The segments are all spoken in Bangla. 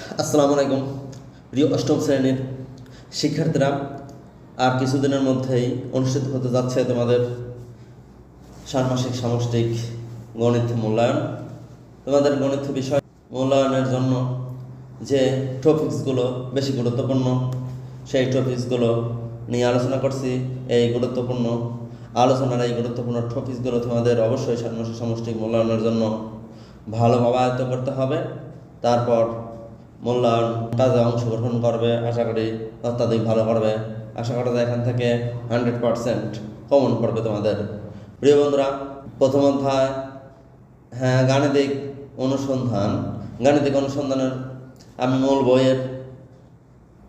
আসসালামু আলাইকুম। প্রিয় অষ্টম শ্রেণির শিক্ষার্থীরা, আর কিছুদিনের মধ্যেই অনুষ্ঠিত হতে যাচ্ছে তোমাদের ষান্মাসিক সামষ্টিক গণিত মূল্যায়ন। তোমাদের গণিত বিষয় মূল্যায়নের জন্য যে টপিকসগুলো বেশি গুরুত্বপূর্ণ, সেই টপিকসগুলো নিয়ে আলোচনা করছি। এই গুরুত্বপূর্ণ আলোচনার এই গুরুত্বপূর্ণ টপিকসগুলো তোমাদের অবশ্যই ষান্মাসিক সামষ্টিক মূল্যায়নের জন্য ভালোভাবে আয়ত্ত করতে হবে। তারপর মূল্যায়ন কাজে অংশগ্রহণ করবে, আশা করি অত্যাধিক ভালো করবে। আশা করা যায় এখান থেকে হান্ড্রেড পারসেন্ট কমন পড়বে তোমাদের। প্রিয় বন্ধুরা, প্রথম অধ্যায় হ্যাঁ গাণিতিক অনুসন্ধান। গাণিতিক অনুসন্ধানের আমি মূল বইয়ের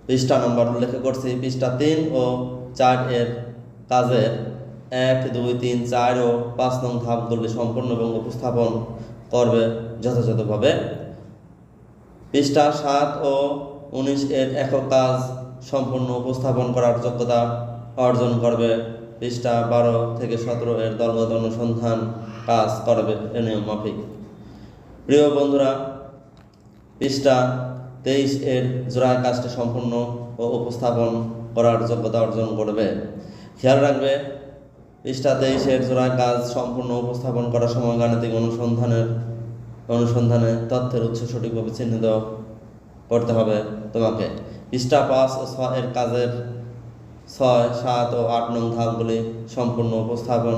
পৃষ্ঠা নম্বর উল্লেখ করছি। পৃষ্ঠা তিন ও চার এর কাজের এক, দুই, তিন, চার ও পাঁচ নং ধাপগুলি সম্পূর্ণ এবং উপস্থাপন করবে যথাযথভাবে। পৃষ্ঠা সাত ও উনিশ এর একক কাজ সম্পূর্ণ উপস্থাপন করার যোগ্যতা অর্জন করবে। পৃষ্ঠা বারো থেকে সতেরো এর দলগত অনুসন্ধান কাজ করবে এ নিয়ম মাফিক। প্রিয় বন্ধুরা, পৃষ্ঠা তেইশ এর জোড়া কাজটি সম্পূর্ণ ও উপস্থাপন করার যোগ্যতা অর্জন করবে। খেয়াল রাখবে, পৃষ্ঠা তেইশের জোড়া কাজ সম্পূর্ণ উপস্থাপন করার সময় গাণিতিক অনুসন্ধানের অনুসন্ধানে তথ্যের উৎস সঠিকভাবে চিহ্নিত করতে হবে তোমাকে। পৃষ্ঠা পাঁচ ও ছয় এর কাজের ছয়, সাত ও আট নং ধাপগুলি সম্পূর্ণ উপস্থাপন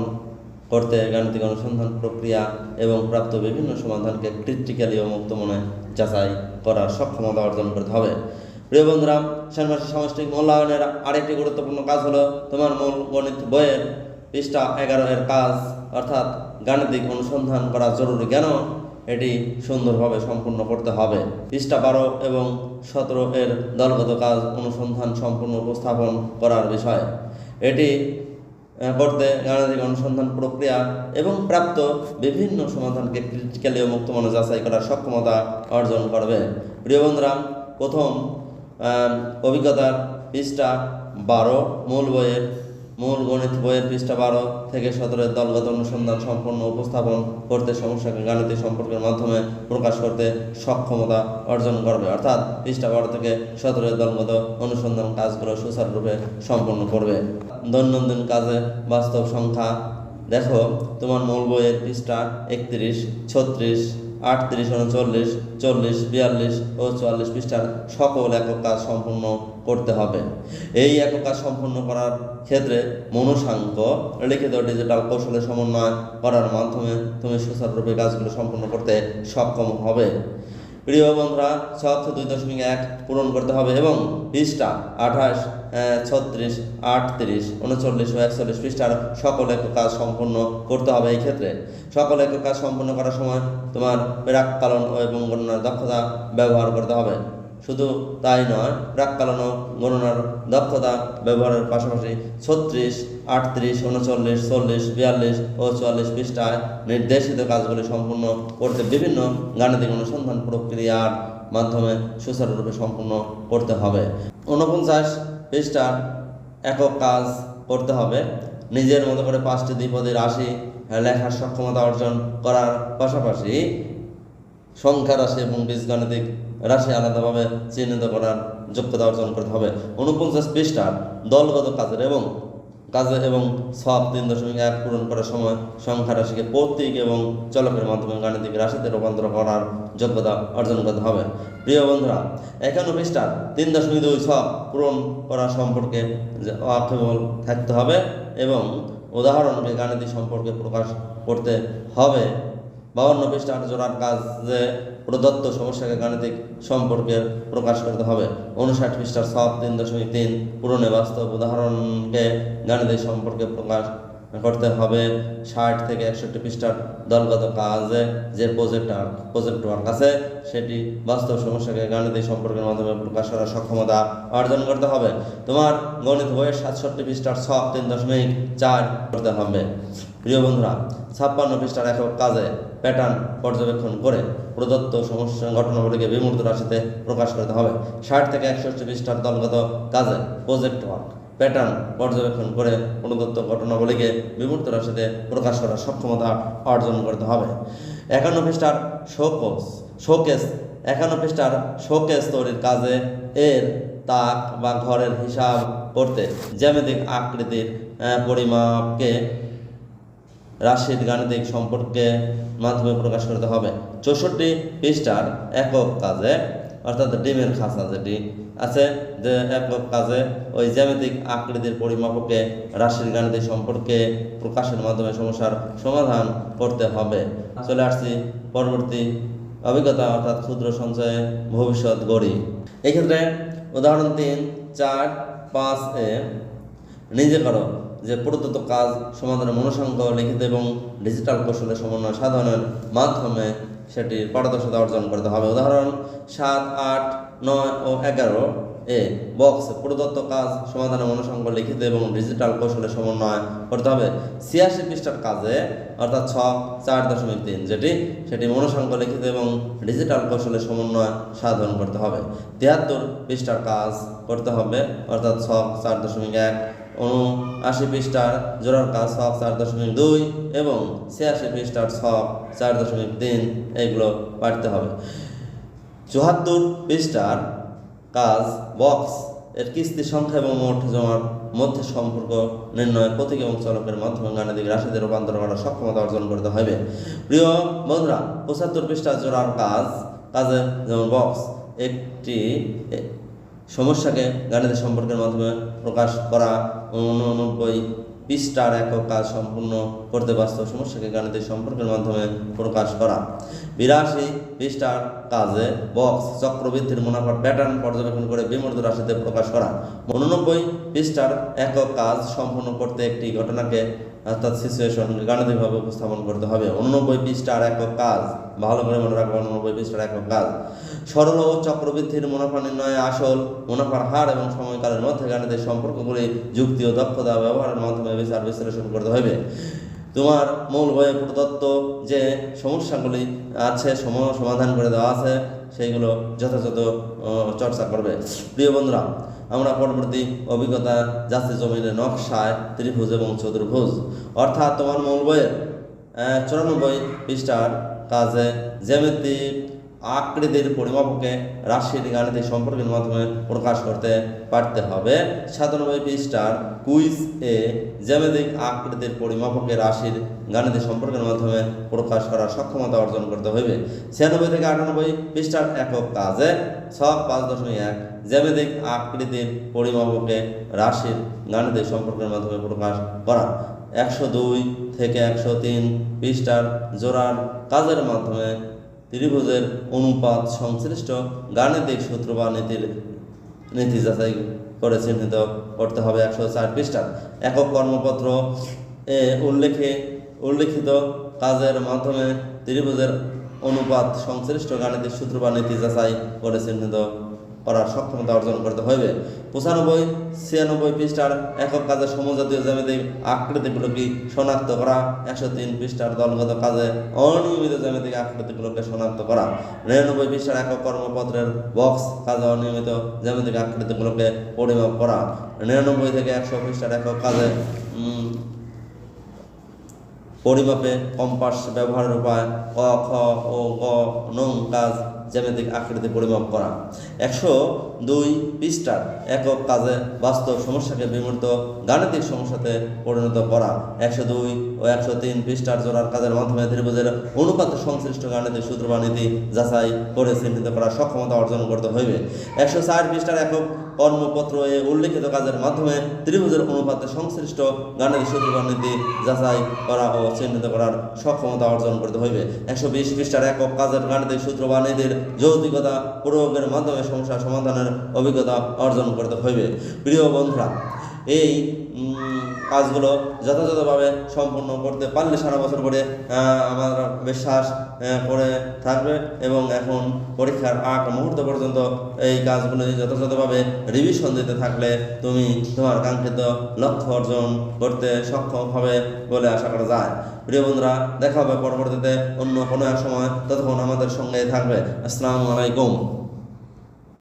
করতে গাণিতিক অনুসন্ধান প্রক্রিয়া এবং প্রাপ্ত বিভিন্ন সমাধানকে ক্রিটিক্যালি ও মুক্ত মনে যাচাই করার সক্ষমতা অর্জন করতে হবে। প্রিয় বন্ধুরা, ষান্মাসিক সামষ্টিক মূল্যায়নের আরেকটি গুরুত্বপূর্ণ কাজ হলো তোমার মূল গণিত বইয়ের পৃষ্ঠা এগারো এর কাজ, অর্থাৎ গাণিতিক অনুসন্ধান করা জরুরি। কেন? এটি সুন্দরভাবে সম্পূর্ণ করতে হবে। পৃষ্ঠা বারো এবং সতেরো এর দলগত কাজ অনুসন্ধান সম্পূর্ণ উপস্থাপন করার বিষয়। এটি করতে গাণিতিক অনুসন্ধান প্রক্রিয়া এবং প্রাপ্ত বিভিন্ন সমাধানকে ক্রিটিক্যালি ও মুক্ত মনে যাচাই করার সক্ষমতা অর্জন করবে। প্রিয় বন্ধুরা, প্রথম অভিজ্ঞতার পৃষ্ঠা বারো মূল বইয়ের মূল গণিত বইয়ের পৃষ্ঠা বারো থেকে সতেরোর দলগত অনুসন্ধান সম্পূর্ণ উপস্থাপন করতে সমস্যাকে গাণিতিক সম্পর্কের মাধ্যমে প্রকাশ করতে সক্ষমতা অর্জন করবে। অর্থাৎ পৃষ্ঠা বারো থেকে সতেরোর দলগত অনুসন্ধান কাজগুলো সুচারুরূপে সম্পন্ন করবে। দৈনন্দিন কাজে বাস্তব সংখ্যা, দেখো, তোমার মূল বইয়ের পৃষ্ঠা একত্রিশ, ছত্রিশ আটত্রিশ, উনচল্লিশ, চল্লিশ, বিয়াল্লিশ ও চুয়াল্লিশ পৃষ্ঠার সকল একক কাজ সম্পূর্ণ করতে হবে। এই একক কাজ সম্পূর্ণ করার ক্ষেত্রে মনুষাঙ্ক লিখিত ডিজিটাল কৌশলের সমন্বয় করার মাধ্যমে তুমি সুচারুরূপে কাজগুলো সম্পূর্ণ করতে সক্ষম হবে। প্রিয় বন্ধুরা ছক দুই দশমিক এক পূরণ করতে হবে এবং পৃষ্ঠা আঠাশ ছত্রিশ, আটত্রিশ, উনচল্লিশ ও একচল্লিশ পৃষ্ঠার সকল একক কাজ সম্পন্ন করতে হবে এই ক্ষেত্রে। সকল একক কাজ সম্পন্ন করার সময় তোমার প্রাককালন এবং গণনার দক্ষতা ব্যবহার করতে হবে। শুধু তাই নয় প্রাককালন ও গণনার দক্ষতা ব্যবহারের পাশাপাশি ছত্রিশ, আটত্রিশ, উনচল্লিশ, চল্লিশ, বিয়াল্লিশ ও চুয়াল্লিশ পৃষ্ঠায় নির্দেশিত কাজগুলি সম্পূর্ণ করতে বিভিন্ন গাণিতিক অনুসন্ধান প্রক্রিয়ার মাধ্যমে সুচারুরূপে সম্পূর্ণ করতে হবে। ঊনপঞ্চাশ পৃষ্ঠার একক কাজ করতে হবে। নিজের মতো করে পাঁচটি দ্বিপদে রাশি লেখার সক্ষমতা অর্জন করার পাশাপাশি সংখ্যা রাশি এবং বীজগাণিতিক রাশি আলাদাভাবে চিহ্নিত করার যোগ্যতা অর্জন করতে হবে। উনপঞ্চাশ পৃষ্ঠার দলগত কাজের এবং কাজে এবং সব তিন দশমিক এক পূরণ করার সময় সংখ্যা রাশিকে প্রতীক এবং চলকের মাধ্যমে গাণিতিক রাশিতে রূপান্তর করার যোগ্যতা অর্জন করতে হবে। প্রিয় বন্ধুরা, একান্ন পৃষ্ঠার তিন দশমিক দুই সব পূরণ করা সম্পর্কে ওয়াকিবল থাকতে হবে এবং উদাহরণকে গাণিতিক সম্পর্কে প্রকাশ করতে হবে। বাউন্ন আট জোড়ার কাজে প্রদত্ত সমস্যাকে গাণিতিক সম্পর্কে প্রকাশ করতে হবে। উনষাট পৃষ্ঠার সব তিন দশমিক তিন পূরণে বাস্তব উদাহরণকে গাণিতিক সম্পর্কে প্রকাশ করতে হবে। ষাট থেকে একষট্টি পৃষ্ঠার দলগত কাজে যে প্রজেক্ট প্রজেক্ট ওয়ার্ক আছে, সেটি বাস্তব সমস্যাকে গাণিতিক সম্পর্কের মাধ্যমে প্রকাশ করার সক্ষমতা অর্জন করতে হবে। তোমার গণিত বইয়ের সাতষট্টি পৃষ্ঠার সব তিন দশমিক চার করতে হবে। প্রিয় বন্ধুরা, ছাপ্পান্ন পৃষ্ঠার একক কাজে প্যাটার্ন পর্যবেক্ষণ করে প্রদত্ত সমস্যা ঘটনাগুলিকে বিমূর্ত রাশিতে প্রকাশ করতে হবে। ষাট থেকে একষট্টি পৃষ্ঠার দলগত কাজে প্রজেক্ট ওয়ার্ক প্যাটার্ন পর্যবেক্ষণ করে প্রদত্ত ঘটনাগুলিকে বিমূর্ত রাশিতে প্রকাশ করার সক্ষমতা অর্জন করতে হবে। একান্ন পৃষ্ঠার শোকস শোকেস একান্ন পৃষ্ঠার শোকেস তৈরির কাজে এর তাক বা ঘরের হিসাব করতে জ্যামিতিক আকৃতির পরিমাপকে রাশির গাণিতিক সম্পর্কে মাধ্যমে প্রকাশ করতে হবে। চৌষট্টি পৃষ্ঠার একক কাজে অর্থাৎ ডিমের খাঁচা যেটি আছে যে একক কাজে ওই জ্যামিতিক আকৃতির পরিমাপকে, রাশির গাণিতিক সম্পর্কে প্রকাশের মাধ্যমে সমস্যার সমাধান করতে হবে। চলে আসছি পরবর্তী অভিজ্ঞতা, অর্থাৎ ক্ষুদ্র সঞ্চয়ে ভবিষ্যৎ গড়ি। এক্ষেত্রে উদাহরণ তিন, চার, পাঁচ, এ। নিজে করো যে প্রদত্ত কাজ সমাধানের মনোসংখ্য লিখিত এবং ডিজিটাল কৌশলের সমন্বয় সাধনের মাধ্যমে সেটির পারদর্শিতা অর্জন করতে হবে। উদাহরণ, সাত, আট, নয় ও এগারো এ বক্স প্রদত্ত কাজ, সমাধানের মনোসংখ্য লিখিত এবং ডিজিটাল কৌশলের সমন্বয় করতে হবে। ছিয়াশি পৃষ্ঠার কাজে, অর্থাৎ ছ, চার দশমিক তিন যেটি, সেটি মনোসংখ্য লিখিত এবং ডিজিটাল কৌশলের সমন্বয় সাধন করতে হবে। তিয়াত্তর পৃষ্ঠার কাজ করতে হবে, অর্থাৎ ছ, চার দশমিক এক উনআশি পৃষ্ঠার জোড়ার কাজ ছক চার দশমিক দুই এবং ছিয়াশি পৃষ্ঠার ছক চার দশমিক তিন এগুলো পাঠতে হবে। চুয়াত্তর পৃষ্ঠার কাজ বক্স এর কিস্তি সংখ্যা এবং মোট জমার মধ্যে সম্পর্ক নির্ণয় প্রতীক এবং চলকের মাধ্যমে গাণিতিক রাশিতে রূপান্তর করার সক্ষমতা অর্জন করতে হবে। প্রিয় বন্ধুরা, পঁচাত্তর পৃষ্ঠা জোড়ার কাজ কাজে যেমন বক্স, একটি সমস্যাকে গাণিতিক সম্পর্কের মাধ্যমে প্রকাশ করা উননব্বই পৃষ্ঠার একক কাজ সম্পূর্ণ করতে বাস্তব সমস্যাকে গাণিতিক সম্পর্কের মাধ্যমে প্রকাশ করা। বিরাশি পৃষ্ঠার কাজে বক্স চক্রবৃদ্ধির মুনাফার প্যাটার্ন পর্যবেক্ষণ করে বিমূর্ত রাশিতে প্রকাশ করা। উননব্বই পৃষ্ঠার একক কাজ সম্পূর্ণ করতে একটি ঘটনাকে অর্থাৎ সিচুয়েশন গাণিতিকভাবে উপস্থাপন করতে হবে। উননব্বই পৃষ্ঠার একক কাজ। ভালো করে মনে রাখব উননব্বই পৃষ্ঠার একক কাজ। সরল ও চক্রবৃদ্ধির মুনাফা নির্ণয়ে আসল মুনাফার হার এবং সময়কালের মধ্যে গাণিতিক সম্পর্কগুলি যুক্তি ও দক্ষতা ব্যবহারের মাধ্যমে বিচার বিশ্লেষণ করতে হবে। তোমার মূল বইয়ে প্রদত্ত যে সমস্যাগুলি আছে, সম- সমাধান করে দেওয়া আছে, সেইগুলো যথাযথ চর্চা করবে। প্রিয় বন্ধুরা আমরা পরবর্তী অভিজ্ঞতা যাচ্ছে জমিনের নকশায় ত্রিভুজ এবং চতুর্ভুজ। অর্থাৎ তোমার মূল বইয়ের চুরানব্বই পৃষ্ঠার কাজে জ্যামিতিক আকৃতির পরিমাপকে রাশির গাণিতিক সম্পর্কের মাধ্যমে প্রকাশ করতে পারতে হবে। সাতানব্বই পৃষ্ঠার কুইজ এ জ্যামিতিক আকৃতির পরিমাপকে রাশির গাণিতিক সম্পর্কের মাধ্যমে প্রকাশ করার সক্ষমতা অর্জন করতে হইবে। ছিয়ানব্বই থেকে আটানব্বই পৃষ্ঠার একক কাজে ছক পাঁচ দশমিক এক জ্যামিতিক আকৃতির পরিমাপকে রাশির গাণিতিক সম্পর্কের মাধ্যমে প্রকাশ করা। একশো দুই থেকে একশো তিন পৃষ্ঠার জোড়ার কাজের মাধ্যমে ত্রিভুজের অনুপাত সংশ্লিষ্ট গাণিতিক সূত্র বা নীতির নীতি যাচাই করে চিহ্নিত করতে হবে একশো চার পৃষ্ঠা। একক কর্মপত্র এ উল্লেখে, উল্লেখিত কাজের মাধ্যমে ত্রিভুজের অনুপাত সংশ্লিষ্ট গাণিতিক সূত্র বা নীতি যাচাই করে চিহ্নিত করার সক্ষমতা অর্জন করতে হবে পঁচানব্বই, ছিয়ানব্বই পৃষ্ঠার একক কাজে সমজাতীয় জ্যামিতিক আকৃতিগুলোকে শনাক্ত করা, একশো তিন পৃষ্ঠার দলগত কাজে অনিয়মিত জ্যামিতিক আকৃতিগুলোকে শনাক্ত করা, নিরানব্বই পৃষ্ঠার একক কর্মপত্রের বক্স কাজে অনিয়মিত জ্যামিতিক আকৃতিগুলোকে পরিমাপ করা, নিরানব্বই থেকে একশো পৃষ্ঠার একক কাজে পরিমাপে কম্পাস ব্যবহারের উপায় ক, খ ও গ নং কাজ জ্যামিতিক আকৃতি পরিমাপ করা। একশো দুই পৃষ্ঠার একক কাজে বাস্তব সমস্যাকে বিমূর্ত গাণিতিক সমস্যাতে পরিণত করা। একশো দুই ও একশো তিন পৃষ্ঠার জোড়ার কাজের মাধ্যমে ত্রিভুজের অনুপাত সংশ্লিষ্ট গাণিতিক সূত্র বা নীতি যাচাই করে চিহ্নিত করার সক্ষমতা অর্জন করতে হইবে। একশো চার পৃষ্ঠার একক কর্মপত্র এ উল্লেখিত কাজের মাধ্যমে ত্রিভুজের অনুপাতে সংশ্লিষ্ট গানের সূত্র নীতি যাচাই করা ও চিহ্নিত করার সক্ষমতা অর্জন করতে হইবে। একশো বিশ পৃষ্ঠার একক কাজের গাণিতিক সূত্র বা নীতির যৌতিকতা প্রয়োগের মাধ্যমে সমস্যা সমাধানের অভিজ্ঞতা অর্জন করতে হইবে। প্রিয় বন্ধুরা, এই কাজগুলো যথাযথভাবে সম্পূর্ণ করতে পারলে সারা বছর করে আমার বিশ্বাস করে থাকবে এবং এখন পরীক্ষার আগ মুহূর্ত পর্যন্ত এই কাজগুলো যথাযথভাবে রিভিশন দিতে থাকলে তুমি তোমার কাঙ্ক্ষিত লক্ষ্য অর্জন করতে সক্ষম হবে বলে আশা করা যায়। প্রিয় বন্ধুরা, দেখা হবে পরবর্তীতে অন্য কোনো এক সময়। ততক্ষণ আমাদের সঙ্গে থাকবে। আসসালামু আলাইকুম।